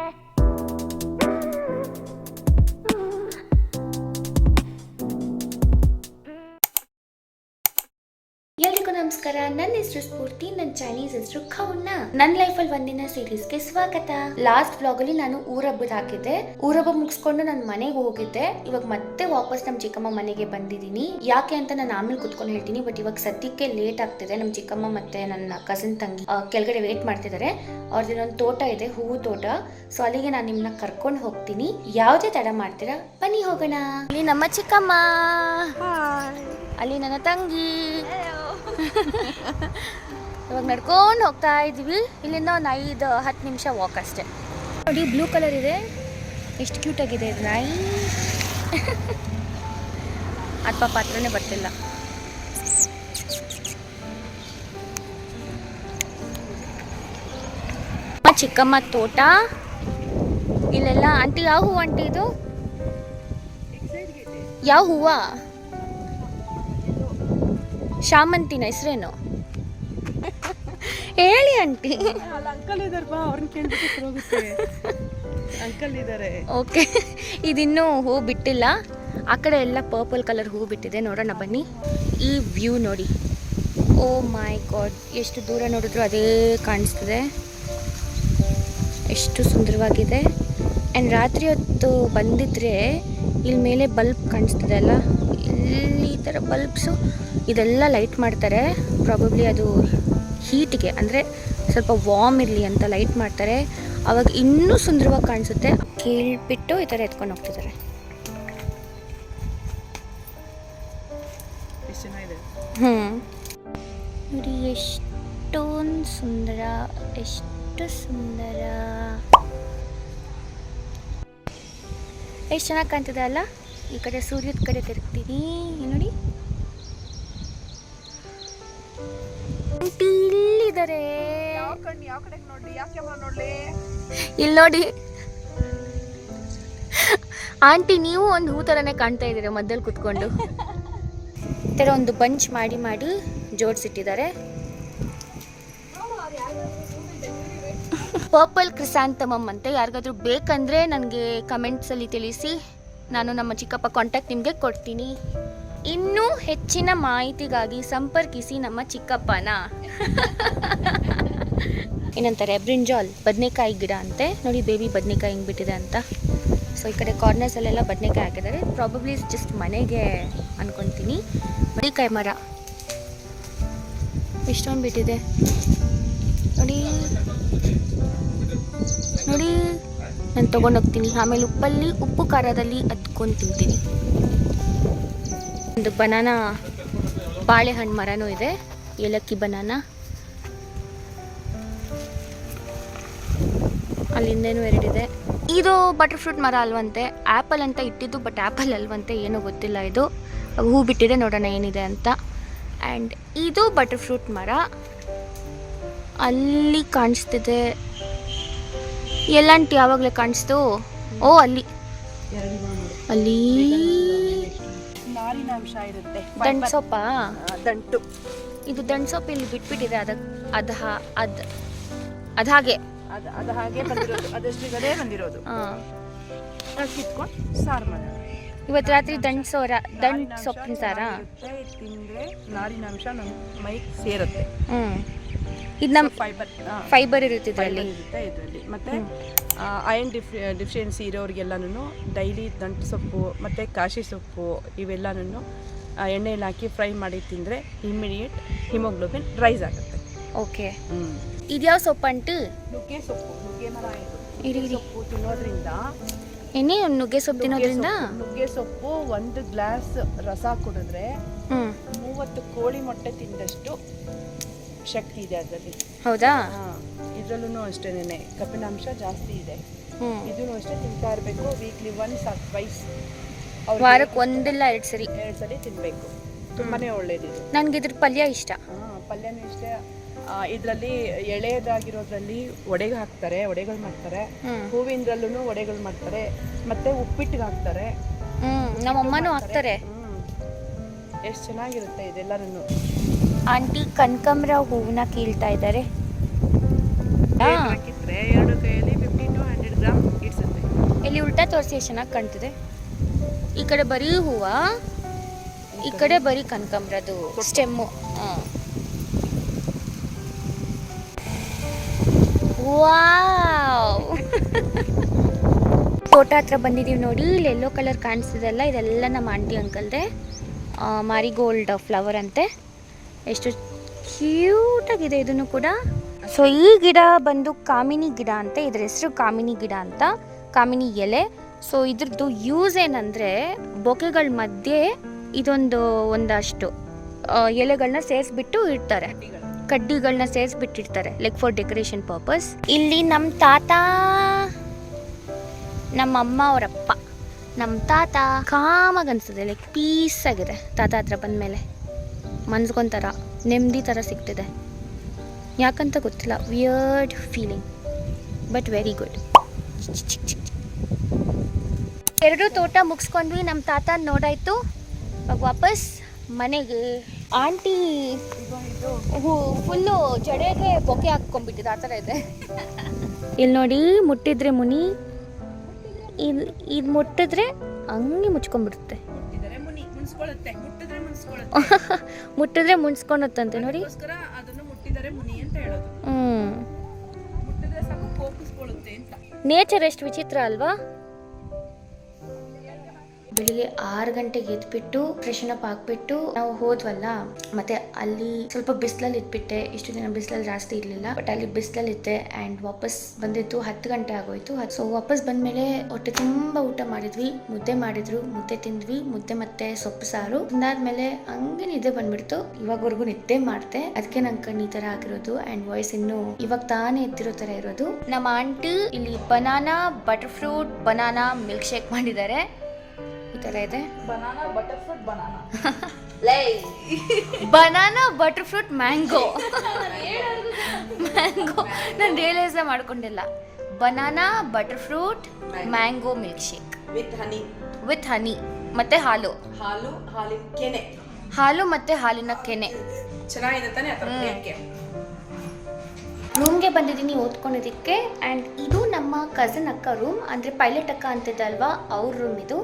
け ನಮಸ್ಕಾರ. ನನ್ನ ಹೆಸರು ಸ್ಫೂರ್ತಿ ನನ್ನ ಚೈನೀಸ್ ಹೆಸರು ಖೌನ ನನ್ನ ಲೈಫಲ್ಲಿ ಒಂದಿನ ಸೀರೀಸ್ಗೆ ಸ್ವಾಗತ. ಲಾಸ್ಟ್ ಬ್ಲಾಗ್ ಅಲ್ಲಿ ನಾನು ಊರಬ್ಬದ ಹಾಕಿದ್ದೆ. ಊರಬ್ಬ ಮುಗಿಸ್ಕೊಂಡು ನಾನು ಮನೆಗೆ ಹೋಗಿದ್ದೆ. ಇವಾಗ ಮತ್ತೆ ವಾಪಸ್ ನಮ್ಮ ಚಿಕ್ಕಮ್ಮ ಮನೆಗೆ ಬಂದಿದ್ದೀನಿ. ಯಾಕೆ ಅಂತ ನಾನು ಆಮೇಲೆ ಕುತ್ಕೊಂಡು ಹೇಳ್ತೀನಿ. ಬಟ್ ಇವಾಗ ಸದ್ಯಕ್ಕೆ ಲೇಟ್ ಆಗ್ತಿದೆ. ನಮ್ಮ ಚಿಕ್ಕಮ್ಮ ಮತ್ತೆ ನನ್ನ ಕಸಿನ್ ತಂಗಿ ಕೆಳಗಡೆ ವೇಟ್ ಮಾಡ್ತಿದ್ದಾರೆ. ಅವ್ರದ್ದು ತೋಟ ಇದೆ ಹೂವು ತೋಟ. ಸೊ ಅಲ್ಲಿಗೆ ನಾನು ನಿಮ್ಮನ್ನ ಕರ್ಕೊಂಡು ಹೋಗ್ತೀನಿ. ಯಾವುದೇ ತಡ ಮಾಡ್ತೀರಾ ಬನ್ನಿ ಹೋಗೋಣ. ಇಲ್ಲಿ ನಮ್ಮ ಚಿಕ್ಕಮ್ಮ. ಅಲ್ಲಿ ನನ್ನ ತಂಗಿ. ಇವಾಗ ನಡ್ಕೊಂಡು ಹೋಗ್ತಾ ಇದೀವಿ. ಇಲ್ಲಿಂದ ಒಂದು ಐದು, ಹತ್ತು ನಿಮಿಷ ವಾಕ್ ಅಷ್ಟೇ. ನೋಡಿ ಬ್ಲೂ ಕಲರ್ ಇದೆ. ಎಷ್ಟು ಕ್ಯೂಟ್ ಆಗಿದೆ ಇದು ನಾಯಿ. ಅಪ್ಪ ಪಾತ್ರನೇ ಬರ್ತಿಲ್ಲ. ಚಿಕ್ಕಮ್ಮ ತೋಟ. ಇಲ್ಲೆಲ್ಲ ಆಂಟಿ, ಯಾವ ಹೂವು ಆಂಟಿ ಇದು? ಯಾವ ಹೂವ? ಶಾಮಂತಿನ ಹೆಸರೇನು? ಹೇಳಿ ಆಂಟಿ. ಅಂಕಲ್ ಬಾ ಅವ್ರನ್ನ ಹೋಗುತ್ತೆ. ಅಂಕಲ್ ಇದ್ದಾರೆ ಓಕೆ. ಇದಿನ್ನೂ ಹೂ ಬಿಟ್ಟಿಲ್ಲ. ಆ ಕಡೆ ಎಲ್ಲ ಪರ್ಪಲ್ ಕಲರ್ ಹೂ ಬಿಟ್ಟಿದೆ. ನೋಡೋಣ ಬನ್ನಿ. ಈ ವ್ಯೂ ನೋಡಿ. ಓ ಮೈ ಗಾಡ್ ಎಷ್ಟು ದೂರ ನೋಡಿದ್ರು ಅದೇ ಕಾಣಿಸ್ತಿದೆ. ಎಷ್ಟು ಸುಂದರವಾಗಿದೆ. ಆ್ಯಂಡ್ ರಾತ್ರಿ ಹೊತ್ತು ಬಂದಿದ್ರೆ ಇಲ್ಲಿ ಮೇಲೆ ಬಲ್ಬ್ ಕಾಣಿಸ್ತದೆ ಅಲ್ಲ? ಇಲ್ಲಿ ಈ ಥರ ಬಲ್ಬ್ಸು ಇದೆಲ್ಲ ಲೈಟ್ ಮಾಡ್ತಾರೆ. ಪ್ರಾಬಬ್ಲಿ ಅದು ಹೀಟಿಗೆ ಅಂದರೆ ಸ್ವಲ್ಪ ವಾರ್ಮ್ ಇರಲಿ ಅಂತ ಲೈಟ್ ಮಾಡ್ತಾರೆ. ಅವಾಗ ಇನ್ನೂ ಸುಂದರವಾಗಿ ಕಾಣಿಸುತ್ತೆ. ಕೇಳ್ಬಿಟ್ಟು ಈ ಥರ ಎತ್ಕೊಂಡು ಹೋಗ್ತಿದ್ದಾರೆ. ಹ್ಞೂ ನೋಡಿ, ಎಷ್ಟೊಂದು ಸುಂದರ, ಎಷ್ಟು ಸುಂದರ. ಎಷ್ಟು ಚೆನ್ನಾಗಿ ಕಾಣ್ತಿದೆ ಅಲ್ಲ? ಈ ಕಡೆ ಸೂರ್ಯದ ಕಡೆ ತಿರುಗ್ತೀನಿ. ನೋಡಿ. ಇಲ್ಲಿದ್ದಾರೆ. ಇಲ್ಲಿ ನೋಡಿ. ಆಂಟಿ ನೀವು ಒಂದು ಹೂ ಥರನೇ ಕಾಣ್ತಾ ಇದ್ದೀರಾ ಮಧ್ಯದಲ್ಲಿ ಕುತ್ಕೊಂಡು. ಈ ಥರ ಒಂದು ಬಂಚ್ ಮಾಡಿ ಮಾಡಿ ಜೋಡಿಸಿಟ್ಟಿದ್ದಾರೆ. ಪರ್ಪಲ್ ಕ್ರಿಸಾಂತಮಮ್ ಅಂತ ಯಾರಿಗಾದ್ರೂ ಬೇಕಂದ್ರೆ ನನಗೆ ಕಮೆಂಟ್ಸಲ್ಲಿ ತಿಳಿಸಿ. ನಾನು ನಮ್ಮ ಚಿಕ್ಕಪ್ಪ ಕಾಂಟ್ಯಾಕ್ಟ್ ನಿಮಗೆ ಕೊಡ್ತೀನಿ. ಇನ್ನೂ ಹೆಚ್ಚಿನ ಮಾಹಿತಿಗಾಗಿ ಸಂಪರ್ಕಿಸಿ ನಮ್ಮ ಚಿಕ್ಕಪ್ಪನ. ಏನಂತಾರೆ, ಬ್ರಿಂಜಾಲ್, ಬದನೆಕಾಯಿ ಗಿಡ ಅಂತೆ. ನೋಡಿ, ಬೇಬಿ ಬದನೆಕಾಯಿ ಹಿಂಗೆ ಬಿಟ್ಟಿದೆ ಅಂತ. ಸೊ ಈ ಕಡೆ ಕಾರ್ನರ್ಸಲ್ಲೆಲ್ಲ ಬದನೆಕಾಯಿ ಹಾಕಿದ್ದಾರೆ. ಪ್ರಾಬಬ್ಲಿ ಜಸ್ಟ್ ಮನೆಗೆ ಅಂದ್ಕೊತೀನಿ ಬದನೆಕಾಯಿ ಮರ. ಎಷ್ಟೊಂದು ಬಿಟ್ಟಿದೆ. ನೋಡಿ. ನೋಡಿ. ನಾನು ತೊಗೊಂಡೋಗ್ತೀನಿ ಆಮೇಲೆ ಉಪ್ಪಲ್ಲಿ ಉಪ್ಪು ಖಾರದಲ್ಲಿ ಅದ್ಕೊಂಡು ತಿಂತೀನಿ. ಒಂದು ಬನಾನಾ ಬಾಳೆಹಣ್ಣು ಮರನೂ ಇದೆ. ಏಲಕ್ಕಿ ಬನಾನಾ ಅಲ್ಲಿಂದೇನು ಎರಡಿದೆ ಇದು. ಬಟರ್ ಫ್ರೂಟ್ ಮರ ಅಲ್ವಂತೆ. ಆ್ಯಪಲ್ ಅಂತ ಇಟ್ಟಿದ್ದು ಬಟ್ ಆ್ಯಪಲ್ ಅಲ್ವಂತೆ ಏನೂ ಗೊತ್ತಿಲ್ಲ ಇದು. ಹೂ ಬಿಟ್ಟಿದೆ, ನೋಡೋಣ ಏನಿದೆ ಅಂತ. ಆ್ಯಂಡ್ ಇದು ಬಟರ್ ಫ್ರೂಟ್ ಮರ. ಅಲ್ಲಿ ಕಾಣಿಸ್ತಿದೆ. ಎಲ್ಲಂಟು ಯಾವಾಗಲೇ ಕಾಣಿಸ್ತು? ಓ, ಅಲ್ಲಿ. ಅಲ್ಲಿ ಅಂಶ ಇರುತ್ತೆ. ದಂಟ್ ಸೊಪ್ಪ? ದಂಟು. ಇದು ದಂಡ್ಸೊಪ್ಪು ಇಲ್ಲಿ ಬಿಟ್ಬಿಟ್ಟಿದೆ ಅದ ಅದ ಅದ್ ಅದ ಹಾಗೆ. ಅದ ಅದು ಹಾಗೆ ಬಂದಿರೋದು. ಅದೇ ಬಂದಿರೋದು. ಅದು ಕಿತ್ಕೊಂಡು ಸಾರು ಮಾಡೋಣ. ಇವತ್ತು ರಾತ್ರಿ ದಂಟು ಸೋರ ದಂಡ್ ಸೊಪ್ಪಿನ ಸಾರ? ತಿಂದರೆ ತಿಂದ್ರೆ ನಾರಿನ ಅಂಶ ನಮ್ಮ ಮೈಗೆ ಸೇರುತ್ತೆ. ಹ್ಞೂ ಇದು ನಮ್ಮ ಫೈಬರ್ ಫೈಬರ್ ಇರುತ್ತೆ ಇದರಲ್ಲಿ. ಇರುತ್ತೆ ಇದರಲ್ಲಿ. ಮತ್ತೆ ಅಯನ್ ಡಿಫ್ ಡಿಫಿಷಿಯನ್ಸಿ ಇರೋರಿಗೆಲ್ಲನೂ ಡೈಲಿ ದಂಟು ಸೊಪ್ಪು ಮತ್ತು ಕಾಶಿ ಸೊಪ್ಪು ಇವೆಲ್ಲನೂ ಎಣ್ಣೆಯಲ್ಲಿ ಹಾಕಿ ಫ್ರೈ ಮಾಡಿ ತಿಂದರೆ ಇಮಿಡಿಯೇಟ್ ಹಿಮೋಗ್ಲೋಬಿನ್ ರೈಸ್ ಆಗುತ್ತೆ. ಓಕೆ. ಇದ್ಯಾವ ಸೊಪ್ಪು ಅಂಟು? ನುಗ್ಗೆ ಸೊಪ್ಪು ನುಗ್ಗೆ ಮರ ಇರಿ ಸೊಪ್ಪು ತಿನ್ನೋದ್ರಿಂದ ಏನೇ ನುಗ್ಗೆ ಸೊಪ್ಪು ತಿನ್ನೋದ್ರಿಂದ? ನುಗ್ಗೆ ಸೊಪ್ಪು- ಒಂದು ಗ್ಲಾಸ್ ರಸ ಕುಡಿದ್ರೆ ಮೂವತ್ತು ಕೋಳಿ ಮೊಟ್ಟೆ ತಿಂದಷ್ಟು ಶಕ್ತಿ ಇದೆ ಅದರಲ್ಲಿ. ಹೌದಾ? ಇದರಲ್ಲೂ ಅಷ್ಟೇನೆ ಕಬ್ಬಿನಾಂಶ ಜಾಸ್ತಿ ಇದೆ. ಇದನ್ನು ಅಷ್ಟೇ ತಿಂತಾ ಇರಬೇಕು ವೀಕ್ಲಿ ಒನ್ಸ್ ಆರ್ ಟ್ವೈಸ್ ವಾರಕ್ಕೆ ಒಂದಿಲ್ಲ ಎರಡು ಸರಿ. ಎರಡು ಸರಿ ತಿನ್ನಬೇಕು ತುಂಬಾನೇ ಒಳ್ಳೇದು ನನಗೆ ಇದ್ರ ಪಲ್ಯ ಇಷ್ಟ. ಪಲ್ಯನೂ ಇಷ್ಟ. ಇದರಲ್ಲಿ ಎಳೆಯದಾಗಿರೋದ್ರಲ್ಲಿ ಒಡೆಗೆ ಹಾಕ್ತಾರೆ ಒಡೆಗಳು ಮಾಡ್ತಾರೆ. ಹೂವಿಂದ್ರಲ್ಲೂ ಒಡೆಗಳು ಮಾಡ್ತಾರೆ. ಮತ್ತೆ ಉಪ್ಪಿಟ್ಟಿಗೆ ಹಾಕ್ತಾರೆ. ಹ್ಞೂ ನಮ್ಮ ಹಾಕ್ತಾರೆ. ಎಷ್ಟು ಚೆನ್ನಾಗಿರುತ್ತೆ ಇದೆಲ್ಲರೂ ಆಂಟಿ ಕನಕಂಬರ ಹೂವನ್ನ ಕೀಳ್ತಾ ಇದ್ದಾರೆ. ಇಲ್ಲಿ ಉಲ್ಟಾ ತೋರಿಸಿ ಎಷ್ಟು ಚೆನ್ನಾಗಿ ಕಾಣ್ತಿದೆ. ಈ ಕಡೆ ಬರೀ ಹೂವ ಈ ಕಡೆ ಬರೀ ಕನಕಾಂಬ್ರದು ಸ್ಟೆಮ್ಮು. ವಾವ್. ತೋಟ ಹತ್ರ ಬಂದಿದ್ದೀವಿ ನೋಡಿ ಇಲ್ಲಿ ಎಲ್ಲೋ ಕಲರ್ ಕಾಣಿಸ್ತಿದೆಲ್ಲ ಇದೆಲ್ಲ ನಮ್ಮ ಆಂಟಿ ಅಂಕಲ್ದೆ ಮಾರಿಗೋಲ್ಡ್ ಫ್ಲವರ್ ಅಂತೆ. ಎಷ್ಟು ಕ್ಯೂಟಾಗಿದೆ ಇದನ್ನು ಕೂಡ. ಸೊ ಈ ಗಿಡ ಬಂದು ಕಾಮಿನಿ ಗಿಡ ಅಂತ, ಇದ್ರ ಹೆಸರು ಕಾಮಿನಿ ಗಿಡ ಅಂತ, ಕಾಮಿನಿ ಎಲೆ. ಸೊ ಇದ್ರದ್ದು ಯೂಸ್ ಏನಂದರೆ ಬೊಕೆಗಳ ಮಧ್ಯೆ ಇದೊಂದು ಒಂದಷ್ಟು ಎಲೆಗಳನ್ನ ಸೇರಿಸ್ಬಿಟ್ಟು ಇಡ್ತಾರೆ. ಕಡ್ಡಿಗಳನ್ನ ಸೇರಿಸ್ಬಿಟ್ಟಿರ್ತಾರೆ ಲೈಕ್ ಫಾರ್ ಡೆಕೋರೇಷನ್ ಪರ್ಪಸ್ ಇಲ್ಲಿ ನಮ್ಮ ತಾತ, ನಮ್ಮ ಅಮ್ಮ ಅವರಪ್ಪ ನಮ್ಮ ತಾತ ಕಾಮಾಗಿ ಅನಿಸುತ್ತೆ ಲೈಕ್ ಪೀಸ್ ಆಗಿದೆ. ತಾತ ಹತ್ರ ಬಂದಮೇಲೆ. ಮನ್ಸ್ಕೊಂಥರ ನೆಮ್ಮದಿ ಥರ ಸಿಗ್ತಿದೆ. ಯಾಕಂತ ಗೊತ್ತಿಲ್ಲ weird feeling but very good ಎರಡು ತೋಟ ಮುಗಿಸ್ಕೊಂಡ್ವಿ ನಮ್ಮ ತಾತ ನೋಡಾಯ್ತು. ಇವಾಗ ವಾಪಸ್ ಮನೆಗೆ. ಆಂಟಿ ಫುಲ್ಲು ಜಡೆಗೆ ಬೊಕೆ ಹಾಕ್ಕೊಂಡ್ಬಿಟ್ಟಿದೆ, ಆ ಥರ ಇದೆ. ಇಲ್ಲಿ ನೋಡಿ, ಮುಟ್ಟಿದ್ರೆ ಮುನಿ ಇಲ್ಲಿ ಇದು ಮುಟ್ಟಿದ್ರೆ ಹಂಗೆ ಮುಚ್ಕೊಂಡ್ಬಿಡುತ್ತೆ. ಮುನ್ಸ್ಕೊಳ್ಳುತ್ತೆ ಮುಟ್ಟಿದ್ರೆ ಮುನ್ಸ್ಕೊಳ್ಳುತ್ತೆ ಮುಟ್ಟಿದ್ರೆ ಮುನ್ಸ್ಕೊಳುತ್ತಂತೆ ನೋಡಿ. ಅದಕ್ಕೋಸ್ಕರ ಅದನ್ನು ಮುಟ್ಟಿದರೆ ಮುನಿ ಅಂತ ಹೇಳೋದು. ಹ್ಞೂ ಮುಟ್ಟಿದ್ರೆ ಸಾಕು ಕೋಪಿಸ್ಕೊಳ್ಳುತ್ತೆ ಅಂತ. ನೇಚರ್ ಎಷ್ಟು ವಿಚಿತ್ರ ಅಲ್ವಾ? ಬೆಳಿಗ್ಗೆ ಆರು ಗಂಟೆಗೆ ಎದ್ಬಿಟ್ಟು ಫ್ರೆಶನ್ ಅಪ್ ಹಾಕ್ಬಿಟ್ಟು ನಾವು ಹೋದ್ವಲ್ಲ, ಮತ್ತೆ ಅಲ್ಲಿ ಸ್ವಲ್ಪ ಬಿಸಿಲಲ್ಲಿ ಇಟ್ಬಿಟ್ಟೆ. ಇಷ್ಟು ದಿನ ಬಿಸಿಲಲ್ಲಿ ಜಾಸ್ತಿ ಇರಲಿಲ್ಲ ಬಟ್ ಅಲ್ಲಿ ಬಿಸಿಲಲ್ಲಿ ಇದ್ದೆ ಆ್ಯಂಡ್ ವಾಪಸ್ ಬಂದಿದ್ದು ಹತ್ತು ಗಂಟೆ ಆಗೋಯ್ತು. ಸೊ ವಾಪಸ್ ಬಂದ್ಮೇಲೆ ಹೊಟ್ಟೆ ತುಂಬ ಊಟ ಮಾಡಿದ್ವಿ, ಮುದ್ದೆ ಮಾಡಿದ್ರು, ಮುದ್ದೆ ತಿಂದ್ವಿ, ಮುದ್ದೆ ಮತ್ತೆ ಸೊಪ್ಪು, ಸಾರು. ತಿಂದಾದ್ಮೇಲೆ ಹಂಗೆ ನಿದ್ದೆ ಬಂದ್ಬಿಡ್ತು. ಇವಾಗವರೆಗೂ ನಿದ್ದೆ ಮಾಡ್ದೆ. ಅದಕ್ಕೆ ನನ್ ಕಣ್ಣು ಈ ಥರ ಆಗಿರೋದು ಆ್ಯಂಡ್ ವಾಯ್ಸ್ ಇನ್ನು ಇವಾಗ ತಾನೇ ಎತ್ತಿರೋ ತರ ಇರೋದು. ನಮ್ಮ ಆಂಟಿ ಇಲ್ಲಿ banana butter fruit banana milk shake ಮಾಡಿದ್ದಾರೆ. ಈ ಇದೆ? Banana butter fruit banana banana butter fruit mango mango ನಾನು ರಿಯಲೈಸ್ ಮಾಡ್ಕೊಂಡಿಲ್ಲ. Banana butter fruit mango milk shake with honey with honey ಮತ್ತೆ ಹಾಲು. ಹಾಲು ಹಾಲಿನ ಕೆನೆ. ಹಾಲು ಮತ್ತೆ ಹಾಲಿನ ಕೆನೆ. ಚೆನ್ನಾಗಿದೆ ತಾನೆ ರೂಮ್ಗೆ ಬಂದಿದ್ದೀನಿ ಓದ್ಕೊಂಡಿದ್ದಕ್ಕೆ. ಆ್ಯಂಡ್ ಇದು ನಮ್ಮ ಕಸಿನ್ ಅಕ್ಕ ರೂಮ್ ಅಂದರೆ ಪೈಲಟ್ ಅಕ್ಕ ಅಂತಿದ್ದೆ ಅಲ್ವಾ ಅವ್ರ ರೂಮ್ ಇದು.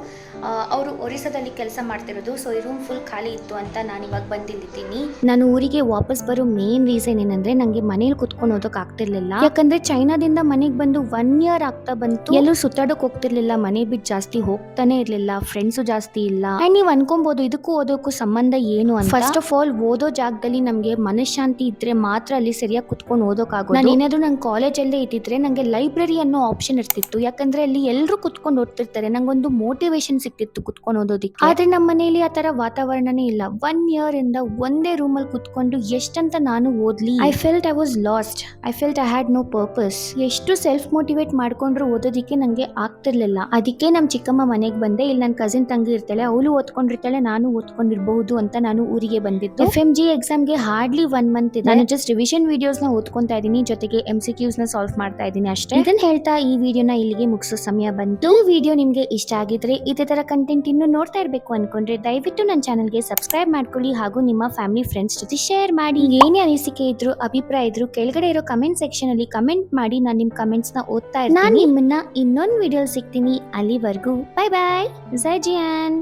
ಅವರು ಒರಿಸ್ಸಾದಲ್ಲಿ ಕೆಲಸ ಮಾಡ್ತಿರೋದು. ಸೊ ಈ ರೂಮ್ ಫುಲ್ ಖಾಲಿ ಇತ್ತು ಅಂತ ನಾನು ಇವಾಗ ಬಂದಿಲ್ಲಿದ್ದೀನಿ ನಾನು ಊರಿಗೆ ವಾಪಸ್ ಬರೋ ಮೇನ್ ರೀಸನ್ ಏನಂದ್ರೆ ನನಗೆ ಮನೇಲಿ ಕುತ್ಕೊಂಡು ಓದೋಕೆ ಆಗ್ತಿರ್ಲಿಲ್ಲ. ಯಾಕಂದ್ರೆ ಚೈನಾದಿಂದ ಮನೆಗೆ ಬಂದು ಒನ್ ಇಯರ್ ಆಗ್ತಾ ಬಂತು. ಎಲ್ಲೂ ಸುತ್ತಾಡೋಕೆ ಹೋಗ್ತಿರ್ಲಿಲ್ಲ. ಮನೆ ಬಿಟ್ಟು ಜಾಸ್ತಿ ಹೋಗ್ತಾನೆ ಇರ್ಲಿಲ್ಲ. ಫ್ರೆಂಡ್ಸು ಜಾಸ್ತಿ ಇಲ್ಲ. ಆ್ಯಂಡ್ ನೀವು ಅನ್ಕೊಬಹುದು ಇದಕ್ಕೂ ಓದೋಕ್ಕೂ ಸಂಬಂಧ ಏನು ಅಂತ. ಫಸ್ಟ್ ಆಫ್ ಆಲ್ ಓದೋ ಜಾಗದಲ್ಲಿ ನಮಗೆ ಮನಃಶಾಂತಿ ಇದ್ರೆ ಮಾತ್ರ ಅಲ್ಲಿ ಸರಿಯಾಗಿ ಕುತ್ಕೊಂಡು ಓದೋಕ್ಕಾಗೋದು ನಾನು ಏನಾದ್ರು ನಂಗೆ ಕಾಲೇಜಲ್ಲೇ ಇದ್ದಿದ್ರೆ ನನಗೆ ಲೈಬ್ರರಿ ಅನ್ನೋ ಆಪ್ಷನ್ ಇರ್ತಿತ್ತು. ಯಾಕಂದ್ರೆ ಅಲ್ಲಿ ಎಲ್ಲರೂ ಕುತ್ಕೊಂಡು ಓದ್ತಿರ್ತಾರೆ. ನಂಗೊಂದು ಮೋಟಿವೇಶನ್ ಸಿಕ್ತಿತ್ತು ಕುತ್ಕೊಂಡು ಓದೋದಿಕ್ಕೆ. ಆದ್ರೆ ನಮ್ಮ ಮನೇಲಿ ಆ ತರ ವಾತಾವರಣನೇ ಇಲ್ಲ. ಒನ್ ಇಯರ್ ಇಂದ ಒಂದೇ ರೂಮಲ್ಲಿ ಕುತ್ಕೊಂಡು ಎಷ್ಟಂತ ನಾನು ಓದ್ಲಿ. I felt I was lost I felt I had no purpose ಎಷ್ಟು ಸೆಲ್ಫ್ ಮೋಟಿವೇಟ್ ಮಾಡ್ಕೊಂಡ್ರು ಓದೋದಿಕ್ಕೆ ನಂಗೆ ಆಗ್ತಿರ್ಲಿಲ್ಲ. ಅದಕ್ಕೆ ನಮ್ಮ ಚಿಕ್ಕಮ್ಮ ಮನೆಗೆ ಬಂದೆ. ಇಲ್ಲಿ ನನ್ನ ಕಸಿನ್ ತಂಗಿ ಇರ್ತಾಳೆ. ಅವಳು ಓದ್ಕೊಂಡಿರ್ತಾಳೆ. ನಾನು ಓದ್ಕೊಂಡಿರ್ಬಹುದು ಅಂತ ನಾನು ಊರಿಗೆ ಬಂದಿದ್ದು. ಎಫ್ ಎಂ ಜಿ ಎಕ್ಸಾಮ್ಗೆ ಹಾರ್ಡ್ಲಿ ಒನ್ ಮಂತ್ ಇದೆ. ನಾನು ಜಸ್ಟ್ ರಿವಿಷನ್ ವಿಡಿಯೋಸ್ನ ಓದ್ಕೊಂತಾ ಇದ್ದೀನಿ. ಜೊತೆಗೆ ಎಂ ಸಿ ಕ್ಯೂಸ್ನ ಸಾಲ್ವ್ ಮಾಡ್ತಾ ಇದ್ದೀನಿ ಅಷ್ಟೇ. ಇದನ್ನ ಹೇಳ್ತಾ ಈ ವಿಡಿಯೋನ ಇಲ್ಲಿಗೆ ಮುಗಿಸೋ ಸಮಯ ಬಂತು. ವಿಡಿಯೋ ನಿಮ್ಗೆ ಇಷ್ಟ ಆಗಿದ್ರೆ ಇದೇ ತರ ಕಂಟೆಂಟ್ ಇನ್ನು ನೋಡ್ತಾ ಇರ್ಬೇಕು ಅನ್ಕೊಂಡ್ರೆ ದಯವಿಟ್ಟು ನನ್ನ ಚಾನಲ್ಗೆ ಸಬ್ಸ್ಕ್ರೈಬ್ ಮಾಡ್ಕೊಳ್ಳಿ ಹಾಗೂ ನಿಮ್ಮ ಫ್ಯಾಮಿಲಿ ಫ್ರೆಂಡ್ಸ್ ಜೊತೆ ಶೇರ್ ಮಾಡಿ. ಏನೇ ಅನಿಸಿಕೆ ಇದ್ರು ಅಭಿಪ್ರಾಯ ಇದ್ರು ಕೆಳಗಡೆ ಇರೋ ಕಮೆಂಟ್ ಸೆಕ್ಷನ್ ಅಲ್ಲಿ ಕಮೆಂಟ್ ಮಾಡಿ. ನಾನು ನಿಮ್ ಕಮೆಂಟ್ಸ್ನ ಓದ್ತಾ ಇರ್ತೀನಿ. ನಾನು ನಿಮ್ಮನ್ನ ಇನ್ನೊಂದು ವಿಡಿಯೋ ಸಿಗ್ತೀನಿ. ಅಲ್ಲಿವರೆಗೂ ಬೈ ಬಾಯ್ ಜೈ ಜಿಯಾನ್.